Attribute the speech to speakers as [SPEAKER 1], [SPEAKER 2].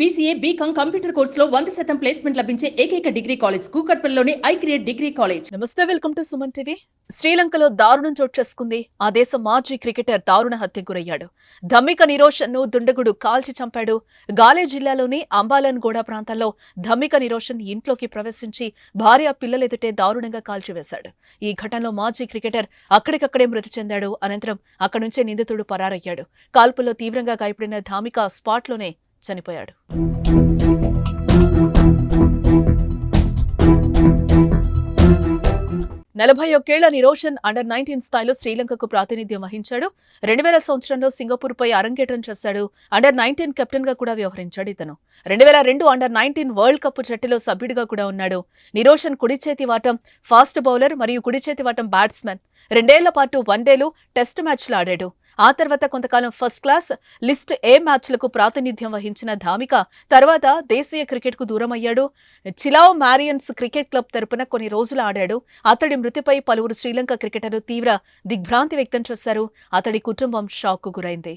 [SPEAKER 1] BCA BCom computer కోర్సులో వంద శాతం ప్లేస్మెంట్ లభించే ఏకైక డిగ్రీ కాలేజ్ కూకట్పల్లిలోని ఐ క్రియేట్ డిగ్రీ కాలేజ్.
[SPEAKER 2] నమస్తే వెల్కమ్ టు సుమన్ టీవీ. శ్రీలంకలో దారుణం చోటు చేసుకుంది. ఆ దేశ మాజీ క్రికెటర్ దారుణ హత్యకు గురయ్యాడు. ధమ్మిక నిరోషన్ను దుండగుడు కాల్చి చంపాడు. గాలే జిల్లాలోని అంబాలన్ గోడా ప్రాంతాల్లో ధమ్మిక నిరోషన్ ఇంట్లోకి ప్రవేశించి భార్య పిల్లలెదుటే దారుణంగా కాల్చివేశాడు. ఈ ఘటనలో మాజీ క్రికెటర్ అక్కడికక్కడే మృతి చెందాడు. అనంతరం అక్కడి నుంచే నిందితుడు పరారయ్యాడు. కాల్పుల్లో తీవ్రంగా గాయపడిన ధామిక స్పాట్లోనే చనిపోయాడు. నలభై ఒక్కేళ్ళ నిరోషన్ అండర్ నైన్టీన్ స్థాయిలో శ్రీలంకకు ప్రాతినిధ్యం వహించాడు. రెండు వేల సంవత్సరంలో సింగపూర్ పై అరంగేట్రం చేశాడు. అండర్ నైన్టీన్ కెప్టెన్గా కూడా వ్యవహరించాడు ఇతను. రెండు వేల రెండు అండర్ నైన్టీన్ వరల్డ్ కప్ జట్టులో సభ్యుడిగా కూడా ఉన్నాడు. నిరోషన్ కుడి చేతి వాటం ఫాస్ట్ బౌలర్ మరియు కుడి చేతి వాటం బ్యాట్స్మెన్. రెండేళ్ళ పాటు వన్డేలు టెస్ట్ మ్యాచ్లు ఆడాడు. ఆ తర్వాత కొంతకాలం ఫస్ట్ క్లాస్ లిస్ట్ ఏ మ్యాచ్లకు ప్రాతినిధ్యం వహించిన ధామిక తర్వాత దేశీయ క్రికెట్కు దూరమయ్యాడు. చిలావ్ మ్యారియన్స్ క్రికెట్ క్లబ్ తరపున కొన్ని రోజులు ఆడాడు. అతడి మృతిపై పలువురు శ్రీలంక క్రికెటర్లు తీవ్ర దిగ్భ్రాంతి వ్యక్తం చేశారు. అతడి కుటుంబం షాక్కు గురైంది.